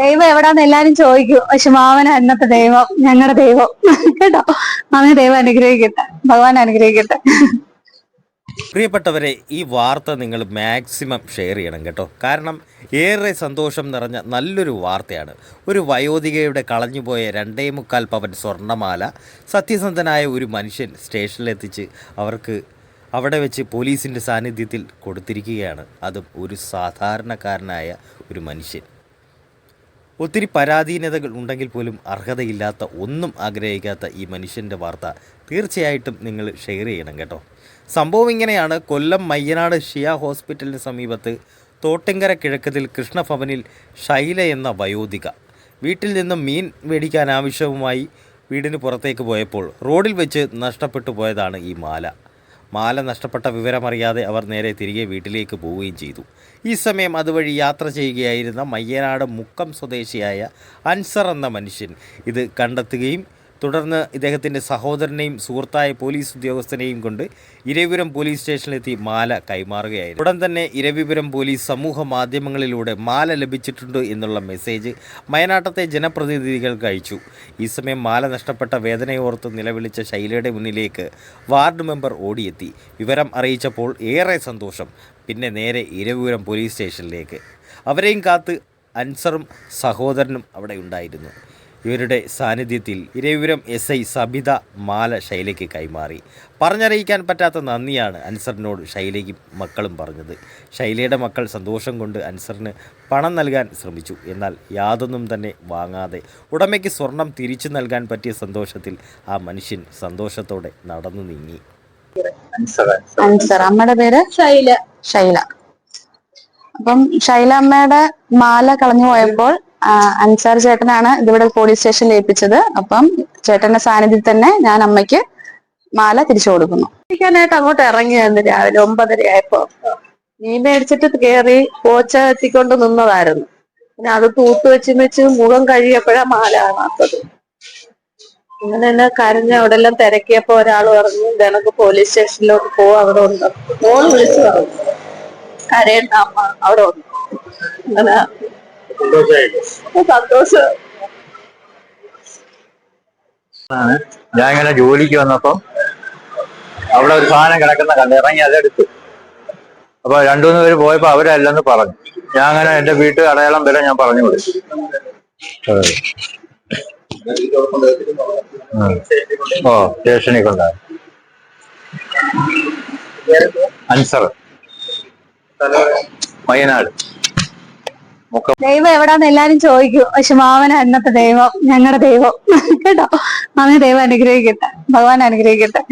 ദൈവം എവിടാന്ന് എല്ലാരും ചോദിക്കും. പക്ഷെ മാമന അന്നത്തെ ദൈവം ഞങ്ങളുടെ ദൈവം. കേട്ടോ? മാമനെ ദൈവം അനുഗ്രഹിക്കട്ടെ. ഭഗവാൻ അനുഗ്രഹിക്കട്ടെ. പ്രിയപ്പെട്ടവരെ ഈ വാർത്ത നിങ്ങൾ മാക്സിമം ഷെയർ ചെയ്യണം കേട്ടോ. കാരണം ഏറെ സന്തോഷം നിറഞ്ഞ നല്ലൊരു വാർത്തയാണ്. ഒരു വയോധികയുടെ കളഞ്ഞുപോയ രണ്ടേ മുക്കാൽ പവൻ സ്വർണമാല സത്യസന്ധനായ ഒരു മനുഷ്യൻ സ്റ്റേഷനിലെത്തിച്ച് അവർക്ക് അവിടെ വെച്ച് പോലീസിന്റെ സാന്നിധ്യത്തിൽ കൊടുത്തിരിക്കുകയാണ്. അതും ഒരു സാധാരണക്കാരനായ ഒരു മനുഷ്യൻ. ഒത്തിരി പരാധീനതകൾ ഉണ്ടെങ്കിൽ പോലും അർഹതയില്ലാത്ത ഒന്നും ആഗ്രഹിക്കാത്ത ഈ മനുഷ്യന്റെ വാർത്ത തീർച്ചയായിട്ടും നിങ്ങൾ ഷെയർ ചെയ്യണം കേട്ടോ. സംഭവം ഇങ്ങനെയാണ്. കൊല്ലം മയ്യനാട് ഷിയ ഹോസ്പിറ്റലിന് സമീപത്ത് തോട്ടിങ്കര കിഴക്കത്തിൽ കൃഷ്ണഭവനിൽ ശൈല എന്ന വയോധിക. വീട്ടിൽ നിന്ന് മീൻ മേടിക്കാൻ ആവശ്യവുമായി വീടിന് പുറത്തേക്ക് പോയപ്പോൾ റോഡിൽ വെച്ച് നഷ്ടപ്പെട്ടു പോയതാണ് ഈ മാല. മാല നഷ്ടപ്പെട്ട വിവരമറിയാതെ അവർ നേരെ തിരികെ വീട്ടിലേക്ക് പോവുകയും ചെയ്തു. ഈ സമയം അതുവഴി യാത്ര ചെയ്യുകയായിരുന്ന മയ്യനാട് മുക്കം സ്വദേശിയായ അൻസർ എന്ന മനുഷ്യൻ ഇത് കണ്ടെത്തുകയും തുടർന്ന് ഇദ്ദേഹത്തിന്റെ സഹോദരനെയും സുഹൃത്തായ പോലീസ് ഉദ്യോഗസ്ഥനെയും കൊണ്ട് ഇരവിപുരം പോലീസ് സ്റ്റേഷനിലെത്തി മാല കൈമാറുകയായിരുന്നു. ഉടൻ തന്നെ ഇരവിപുരം പോലീസ് സമൂഹ മാധ്യമങ്ങളിലൂടെ മാല ലഭിച്ചിട്ടുണ്ട് എന്നുള്ള മെസ്സേജ് മയനാട്ടത്തെ ജനപ്രതിനിധികൾക്ക് അയച്ചു. ഈ സമയം മാല നഷ്ടപ്പെട്ട വേദനയോർത്ത് നിലവിളിച്ച ശൈലയുടെ മുന്നിലേക്ക് വാർഡ് മെമ്പർ ഓടിയെത്തി. വിവരം അറിയിച്ചപ്പോൾ ഏറെ സന്തോഷം. പിന്നെ നേരെ ഇരവിപുരം പോലീസ് സ്റ്റേഷനിലേക്ക്. അവരെയും കാത്ത് അൻസറും സഹോദരനും അവിടെ ഉണ്ടായിരുന്നു. ഇവരുടെ സാന്നിധ്യത്തിൽ ഇരവിപുരം എസ് ഐ സബിത മാല ശൈലയ്ക്ക് കൈമാറി. പറഞ്ഞറിയിക്കാൻ പറ്റാത്ത നന്ദിയാണ് അൻസറിനോട് ശൈലയ്ക്ക് മക്കളും പറഞ്ഞത്. ശൈലയുടെ മക്കൾ സന്തോഷം കൊണ്ട് അൻസറിന് പണം നൽകാൻ ശ്രമിച്ചു. എന്നാൽ യാതൊന്നും തന്നെ വാങ്ങാതെ ഉടമയ്ക്ക് സ്വർണം തിരിച്ചു നൽകാൻ പറ്റിയ സന്തോഷത്തിൽ ആ മനുഷ്യൻ സന്തോഷത്തോടെ നടന്നു നീങ്ങി. അൻസർ അമ്മയുടെ പേര്? ശൈല. ശൈല. അപ്പം ശൈല അമ്മയുടെ മാല കളഞ്ഞു പോയപ്പോൾ അൻസാർ ചേട്ടനാണ് ഇതിവിടെ പോലീസ് സ്റ്റേഷനിൽ ഏൽപ്പിച്ചത്. അപ്പം ചേട്ടന്റെ സാന്നിധ്യത്തിൽ തന്നെ ഞാൻ അമ്മയ്ക്ക് മാല തിരിച്ചു കൊടുക്കുന്നു. ഇരിക്കാനായിട്ട് അങ്ങോട്ട് ഇറങ്ങിയായിരുന്നു രാവിലെ ഒമ്പതര ആയപ്പോ. മീൻ മേടിച്ചിട്ട് കേറി പോച്ച എത്തിക്കൊണ്ട് നിന്നതായിരുന്നു. പിന്നെ അത് തൂത്ത് വെച്ച് വെച്ച് മുഖം കഴിയപ്പോഴാ മാല കാണാത്തത്. അങ്ങനെ തന്നെ കരഞ്ഞ അവിടെ എല്ലാം തിരക്കിയപ്പോ ഒരാൾ പറഞ്ഞു ഇതണക്ക് പോലീസ് സ്റ്റേഷനിലോട്ട് പോവാ അവിടെ ഉണ്ട്. ഫോൺ വിളിച്ചു പറഞ്ഞു കരയണ്ട അമ്മ അവിടെ ഉണ്ട്. അങ്ങനെ സന്തോഷം ഞാൻ ഇങ്ങനെ ജോലിക്ക് വന്നപ്പം അവിടെ ഒരു സാധനം കിടക്കുന്ന കണ്ട് ഇറങ്ങി അതെടുത്തു. അപ്പൊ രണ്ടുമൂന്ന് പേര് പോയപ്പോ അവരല്ലെന്ന് പറഞ്ഞു. ഞാൻ അങ്ങനെ എന്റെ വീട്ട് അടയാളം വരെ ഞാൻ പറഞ്ഞു. ഉം. ഓ സ്റ്റേഷനിൽ കൊണ്ടാണ്. അൻസർ. വയനാട്. ദൈവം എവിടാന്ന് എല്ലാരും ചോദിക്കും. പക്ഷെ മാമന അന്നത്തെ ദൈവം ഞങ്ങളുടെ ദൈവം. കേട്ടോ? മാമനെ ദൈവം അനുഗ്രഹിക്കട്ടെ. ഭഗവാൻ അനുഗ്രഹിക്കട്ടെ.